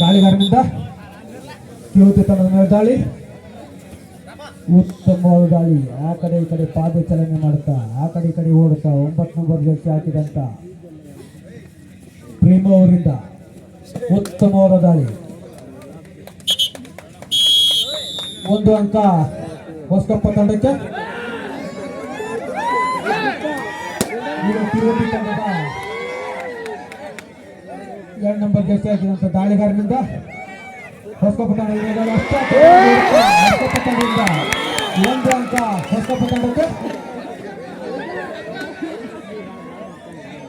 ದಾಳಿಗಾರನಿಂದ ಮೇಲೆ ದಾಳಿ. ಉತ್ತಮವಾದ ದಾಳಿ. ಆ ಕಡೆ ಈ ಕಡೆ ಪಾದ ಚಲನೆ ಮಾಡುತ್ತಾ ಆ ಕಡೆ ಈ ಕಡೆ ಓಡುತ್ತಾ ಒಂಬತ್ತು ನಂಬರ್ ಜರ್ಸಿ ಹಾಕಿದಂತ ಪ್ರೇಮ ಅವರಿಂದ ಉತ್ತಮವಾದ ದಾಳಿ. ಒಂದು ಅಂಕ ಹೊಸಕಪ್ಪ ತಂಡಕ್ಕೆ. ಎರಡು ನಂಬರ್ ಜರ್ಸಿ ಹಾಕಿದಂತ ದಾಳಿಗಾರನಿಂದ ಹೊಸಕಪ್ಪ ತಂಡದ ಮೇಲೆ ಅಷ್ಟೇ ಹೊಸಕಪ್ಪ ತಂಡದಿಂದ ಒಂದು ಅಂಕ ಹೊಸಕಪ್ಪ ತಂಡಕ್ಕೆ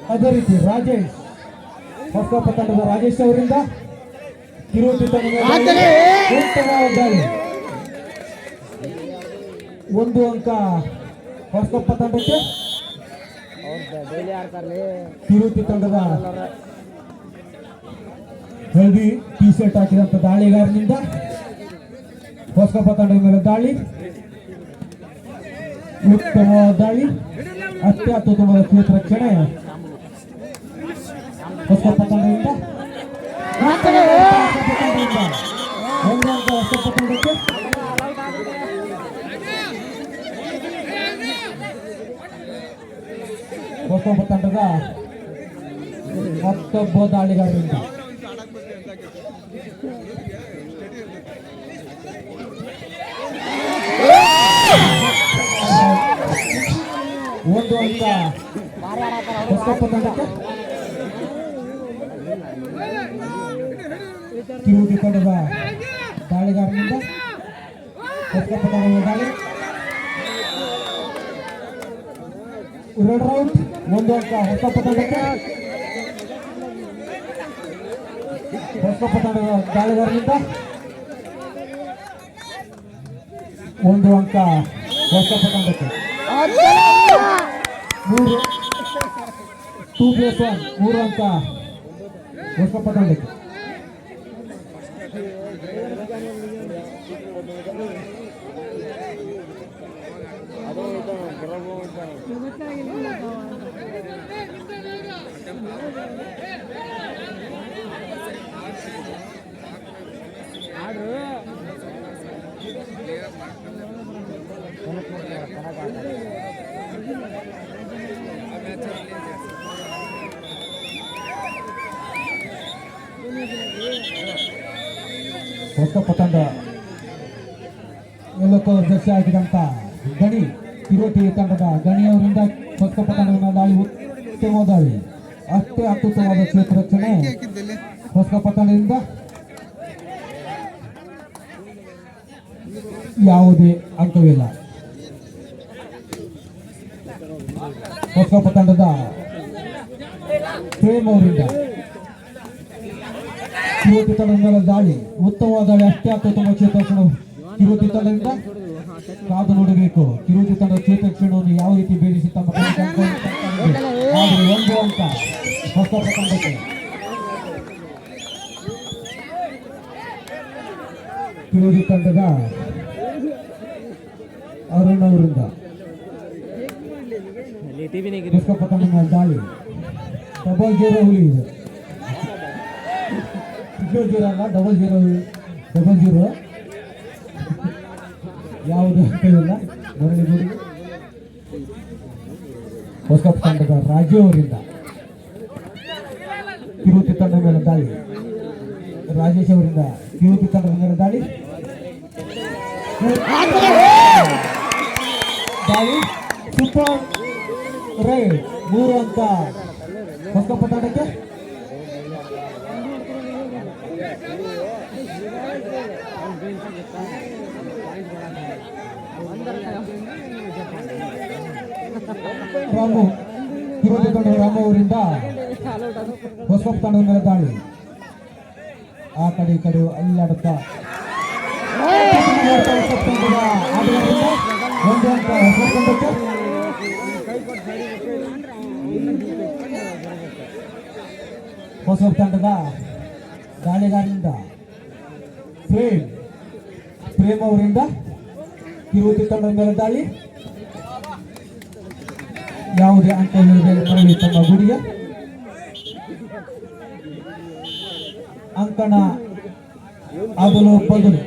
ಅದೇ ರೀತಿ ರಾಜೇಶ್ ಹೊಸಕಪ್ಪ ತಂಡದ ರಾಜೇಶ್ ಅವರಿಂದ ತಿರುಪತಿ ತಂಡದ ಮೇಲೆ ಉತ್ತಮವಾದ ದಾಳಿ ಒಂದು ಅಂಕ ಹೊಸಕಪ್ಪ ತಂಡಕ್ಕೆ ಡೈಲಿ ಆಡ್ತಾರಲಿ ತಿರುಪತಿ ತಂಡದ ಹಳದಿ ಟಿ ಶರ್ಟ್ ಹಾಕಿದಂತ ದಾಳಿಗಾರನಿಂದ ಹೊಸಕಪ್ಪ ತಂಡದ ಮೇಲೆ ದಾಳಿ ಉತ್ತಮವಾದ ದಾಳಿ ಅತ್ಯುತ್ತಮವಾದ ಕ್ಷೇತ್ರ ರಕ್ಷಣೆ ಹೊಸಕಪ್ಪ ತಂಡದಿಂದ ಹೊಸಕಪ್ಪ ತಂಡದಿಂದ ಒಂದು ಅಂಕ ಹೊಸಕಪ್ಪ ತಂಡಕ್ಕೆ ಹೊಸಕಪ್ಪ ತಂಡದ ಮತ್ತೊಬ್ಬ ದಾಳಿಗಾರರಿಂದ ಒಂದು ಅಂತ ಹೊಸಕಪ್ಪ ತಂಡಕ್ಕೆ ಕಿರುಗಿ ತಂಡದ ದಾಳಿಗಾರನಿಂದ. ಹೊಸಕಪ್ಪ ತಂಡದ ದಾಳಿ. ಎರಡು ರೌಂಡ್ ಒಂದು ಅಂತ ಹೊಸಕಪ್ಪ ತಂಡಕ್ಕೆ ಹೊಸಕಪ್ಪ ತಂಡದ ದಾಳಿಗಾರನಿಂದ ಒಂದು ಅಂಕ ಹೊಸಕಪ್ಪ ತಂಡಕ್ಕೆ ಮೂರು ಟೂ ಪ್ಲಸ್ ಒನ್ ಮೂರು ಅಂಕ ಹೊಸಕಪ್ಪ ತಂಡಕ್ಕೆ ಹೊಸಕಪ್ಪ ಪತಂಡ ಎಲ್ಲಕ್ಕೂ ಅಧ್ಯಕ್ಷ ಹಾಕಿದಂತ ಗಣಿ, ಕಿರೋಟಿ ತಂಡದ ಗಣಿಯವರಿಂದ ಹೊಸ ಪತಂಡವನ್ನು ದಾಳಿ ಉತ್ತಮ ದಾಳಿ ಅಷ್ಟೇ ಅತ್ಯುತ್ತಮವಾದ ಕ್ಷೇತ್ರ ರಕ್ಷಣೆ ಹೊಸಕಪ್ಪ ತಂಡದಿಂದ ಯಾವುದೇ ಅಂಕವಿಲ್ಲ ಹೊಸ ಪಟ್ಟಣದ ಪ್ರೇಮ್ ಅವರಿಂದ ಕಿರುತಿ ತಂಡದ ದಾಳಿ, ಉತ್ತಮವಾದ ದಾಳಿ ಅಷ್ಟೇ ಅತ್ಯುತ್ತಮ ಕ್ಷೇತ್ರಕ್ಷಣ ಕಿರುತಿ ತಂಡದಿಂದ ಕಾದು ನೋಡಬೇಕು. ಕಿರುತಿ ತಂಡದ ಕ್ಷೇತ್ರಕ್ಷಣವನ್ನು ಯಾವ ರೀತಿ ಬೇಡಿಸಿ ತಮ್ಮ ಒಂದು ಅಂತ ಹೊಸ ತಂಡಕ್ಕೆ ಕಿರುತಿ ತಂಡದ ಅರುಣ್ ಅವರಿಂದ. ದಾಳಿ. ಡಬಲ್ ಜೀರೋ ಹುಲಿ ಇದು. ಸಿಂಗಲ್ ಜೀರೋ ಅಲ್ಲ ಡಬಲ್ ಜೀರೋ ಡಬಲ್ ಜೀರೋ ಯಾವುದು ಇಲ್ಲ. ಮರಳಿ ಗುಡಿ ಹೊಸ ತಂಡದ ರಾಜು ಅವರಿಂದ. ಕಿರುತಿ ತಂಡದ ಮೇಲೆ ದಾಳಿ. ರಾಜೇಶ್ ಅವರಿಂದ ಕಿರುತಿ ತಂಡದ ಮೇಲೆ ದಾಳಿ. ದಾಳಿ ಸೂಪರ್ ರೈಡ್ ಮೂರು ಅಂತ ತಂಡಕ್ಕೆ ರಾಮು ತಂಡದ ರಾಮು ಅವರಿಂದ ಹೊಸಕಪ್ಪ ತಂಡ ಮೇಲೆ ದಾಳಿ. ಆ ಕಡೆ ಈ ಕಡೆ ಅಲ್ಲಾಡುತ್ತಾ. ಹೊಸಕಪ್ಪ ತಂಡದ ಆಟಗಾರರಿಂದ ಒಂದು ಅಂಕ ಹೊಸಕಪ್ಪ ತಂಡಕ್ಕೆ ಹೊಸ ತಂಡದ ದಾಳಿಗಾರನಿಂದ ಪ್ರೇಮ್ ಪ್ರೇಮ್ ಅವರಿಂದ ಕಿರುತಿ ತಂಡದ ಮೇಲೆ ದಾಳಿ. ಯಾವುದೇ ಅಂಕ ಇಲ್ಲದೆ ಮರಳಿ ತಮ್ಮ ಅಂಕಣ ಬದಲು